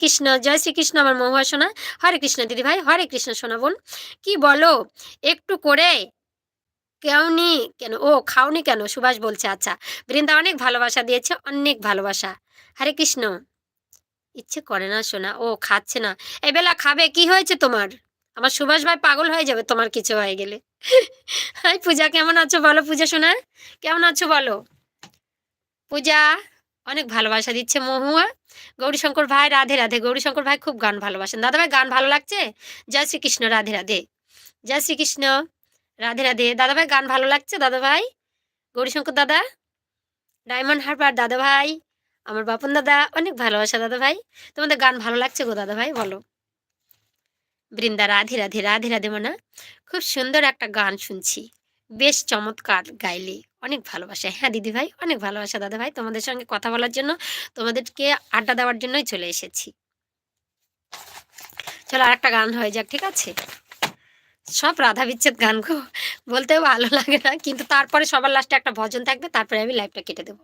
কৃষ্ণ, জয় শ্রীকৃষ্ণ আমার মহুয়া সোনা। হরে কৃষ্ণ দিদি ভাই, হরে কৃষ্ণ সোনা বোন। কি বলো, একটু করে কেউনি কেন? ও খাওনি কেন? সুভাষ বলছে আচ্ছা। বৃন্দা অনেক ভালোবাসা দিয়েছে, অনেক ভালোবাসা। হরে কৃষ্ণ। ইচ্ছে করে না সোনা, ও খাচ্ছে না। এই বেলা খাবে, কি হয়েছে তোমার? আমার সুভাষ ভাই পাগল হয়ে যাবে, তোমার কিছু হয়ে গেলে। হাই, পূজা কেমন আছো বলো, পূজা সোনা? কেমন আছো বলো? পূজা, অনেক ভালোবাসা দিচ্ছে মহুয়া। গৌরীশঙ্কর ভাই, রাধে রাধে। গৌরীশঙ্কর ভাই খুব গান ভালোবাসেন। দাদা ভাই, গান ভালো লাগছে? জয় শ্রীকৃষ্ণ, রাধে রাধে। জয় শ্রীকৃষ্ণ, রাধে রাধে। দাদা ভাই, গান ভালো লাগছে? দাদা ভাই, গৌরীশঙ্কর দাদা, ডায়মন্ড হারবার দাদা ভাই, আমার বাপন দাদা, অনেক ভালোবাসা দাদা ভাই। তোমাদের গান ভালো লাগছে গো দাদা ভাই, বলো। বৃন্দা, রাধে রাধে রাধে রাধে মানা, খুব সুন্দর একটা গান শুনছি। বেশ চমৎকার গাইলে। অনেক ভালোবাসা। হ্যাঁ দিদি ভাই অনেক ভালোবাসা। দাদা ভাই তোমাদের সঙ্গে কথা বলার জন্য তোমাদেরকে আড্ডা দেওয়ার জন্যই চলে এসেছি। চলো আর একটা গান হয়ে যাক, ঠিক আছে? সব রাধা বিচ্ছেদ গান গো। বলতেও ভালো লাগে না, কিন্তু তারপরে সবার লাস্টে একটা ভজন থাকবে, তারপরে আমি লাইভটা কেটে দেবো।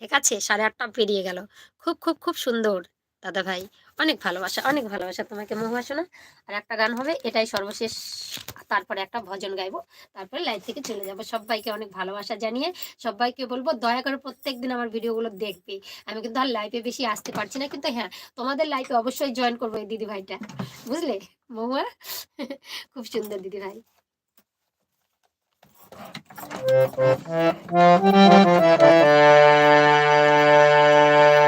ঠিক আছে? সাড়ে আটটা পেরিয়ে গেল। খুব খুব খুব সুন্দর দাদা ভাই অনেক ভালোবাসা অনেক ভালোবাসা তোমাকে মহুবাসোনা আর একটা গান হবে, এটাই সর্বশেষ। তারপরে একটা ভজন গাইবো, তারপরে লাইভ থেকে চলে যাব। সবাইকে অনেক ভালোবাসা জানিয়ে সবাইকে বলব, দয়া করে প্রত্যেক দিন আমার ভিডিওগুলো দেখবে। আমি কিন্তু আর লাইভে বেশি আসতে পারছি না, কিন্তু হ্যাঁ তোমাদের লাইভে অবশ্যই জয়েন করব এই দিদি ভাইটা বুঝলে? মহুয়া? খুব সুন্দর দিদি ভাই আমার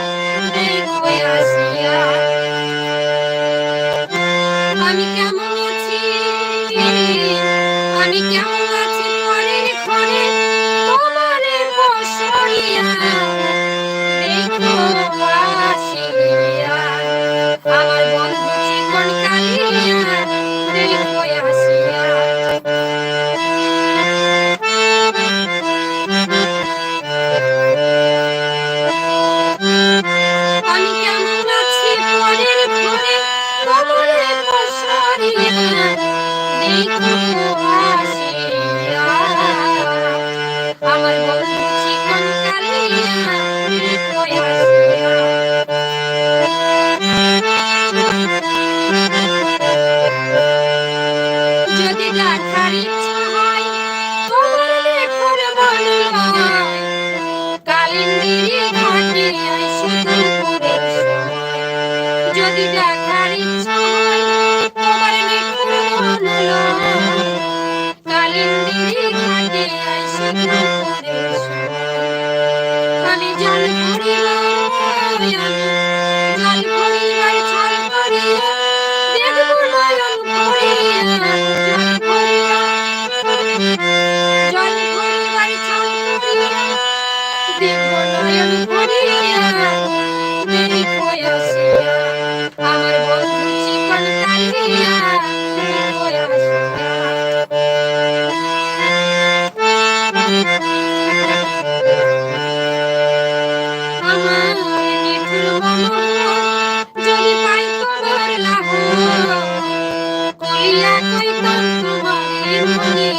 দেখো আসিয়া